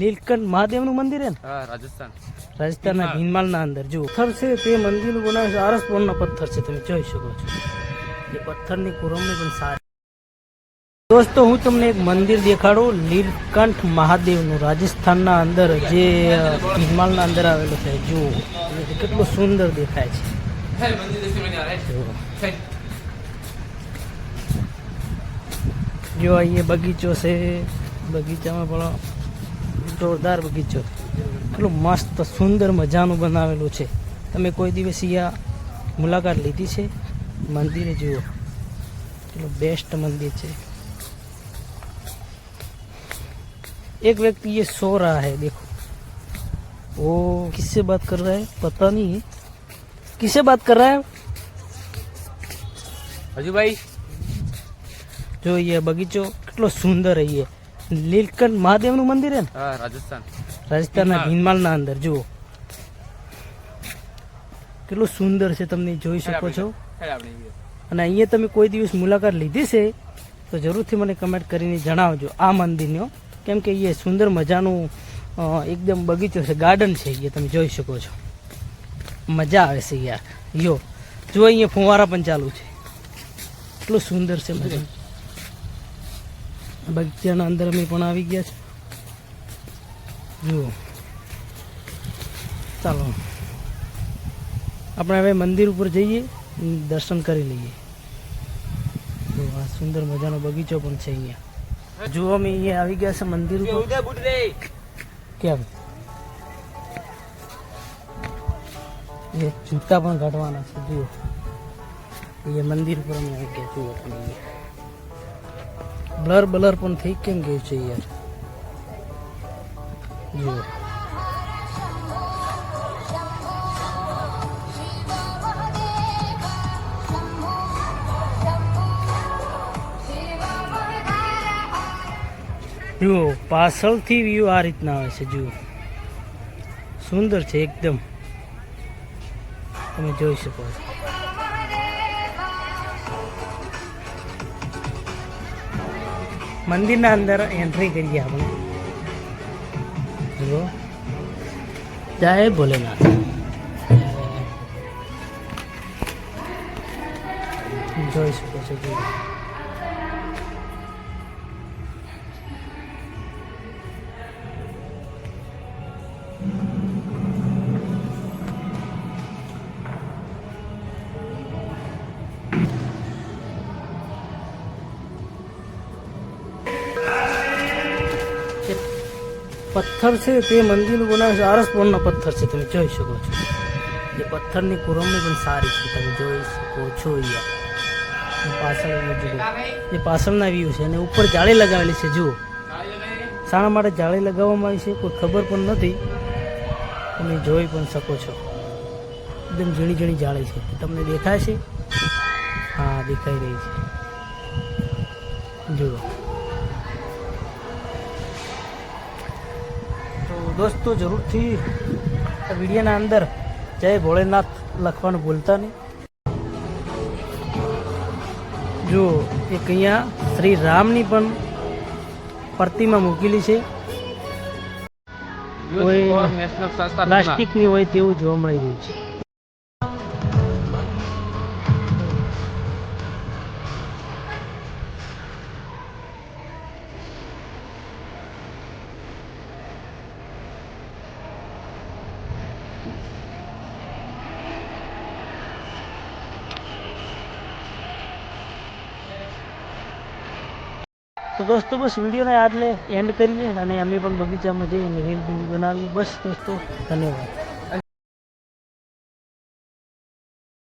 લીલકંઠ મહાદેવનું મંદિર હે ને? હા રાજસ્થાન. રાજસ્થાનના ભીનમાલના અંદર. જો પથ્થર છે તે મંદિરનું બનાવે છે આરસપુરના પથ્થર છે તમે જોઈ શકો છો. એ પથ્થરની કુરમણી પણ સારી. દોસ્તો હું તમને એક મંદિર દેખાડું લીલકંઠ મહાદેવનું. રાજસ્થાનના અંદર જે ભીનમાલના અંદર આવેલું છે જો કેટલું સુંદર દેખાય છે. જો અહીંયા બગીચો છે બગીચામાં પણ જોરદાર બગીચો કેટલું મસ્ત સુંદર મજાનું બનાવેલું છે તમે કોઈ દિવસ અહીંયા મુલાકાત લીધી છે મંદિરે જુઓ કેટલું બેસ્ટ મંદિર છે एक व्यक्ति ये सो रहा है देखो वो किससे बात कर रहा है पता नहीं है किससे बात कर रहा है હજુભાઈ જો ये બગીચો કેટલો સુંદર है ये લીલકંઠ મહાદેવનું મંદિર હે ને? હા રાજસ્થાન. રાજસ્થાનના ભીનમાલના અંદર જુઓ. કેટલું સુંદર છે તમને જોઈ શકો છો. અને અહીંયા તમે કોઈ દિવસ મુલાકાત લીધી છે તો જરૂરથી મને કમેન્ટ કરીને જણાવજો આ મંદિરનો. કેમ કે એ સુંદર મજાનું એકદમ બગીચો છે ગાર્ડન છે એ તમે જોઈ શકો છો. મજા આવે છે યાર. યો જો અહીંયા ફુવારા પણ ચાલુ છે. એટલું સુંદર છે મજા બગીચાના અંદર અમે પણ આવી ગયા છે. જુઓ. ચાલો. આપણે હવે મંદિર ઉપર જઈએ દર્શન કરી લઈએ. જો આ સુંદર મજાનો બગીચો પણ છે અહીંયા. જુઓ અમે અહીંયા આવી ગયા છે મંદિર ઉપર. કેમ એ જૂતા પણ કાઢવાના છે જુઓ. એ મંદિર ઉપર અમે આવી ગયા જુઓ તમે અહીંયા. બ્લર બ્લર પણ થઈ કેમ ગયું છે યાર? જુઓ. જુઓ, પાછળથી વ્યૂ આ રીતના આવે છે, જુઓ. સુંદર છે, એકદમ. તમે જોઈ શકો છો. મંદિરના અંદર એન્ટ્રી કરીએ આપણે. જુઓ. જય ભોલેનાથ. જોઈ શકો છો પથ્થર છે તે મંદિરનું બનાવે છે આરસપુરના પથ્થર છે, તમે જોઈ શકો છો. એ પથ્થરની કુરમણી પણ સારી છે, તમે જોઈ શકો છો અહીંયા. પાછળ એ પાછળના વ્યૂ છે, અને ઉપર જાળી લગાવેલી છે, જુઓ. શાના માટે જાળી લગાવવામાં આવી છે, કોઈ ખબર પણ નથી. તમે જોઈ પણ શકો છો. એકદમ ઝીણી ઝીણી જાળી છે. તમને દેખાય છે? હા, દેખાઈ રહી છે. જુઓ. દોસ્તો જરૂરથી આ વિડીયોના અંદર જય ભોળેનાથ લખવાનું ભૂલતા નહીં. જો એક અહીંયા શ્રી રામની પણ પ્રતિમા મૂકેલી છે. પ્લાસ્ટિકની હોય તેવું જોવા મળી રહ્યું છે. તો દોસ્તો, બસ વિડીયોને આટલે એન્ડ કરીએ અને અમે પણ બગીચામાં જઈને રીલ બનાવી બસ દોસ્તો, ધન્યવાદ.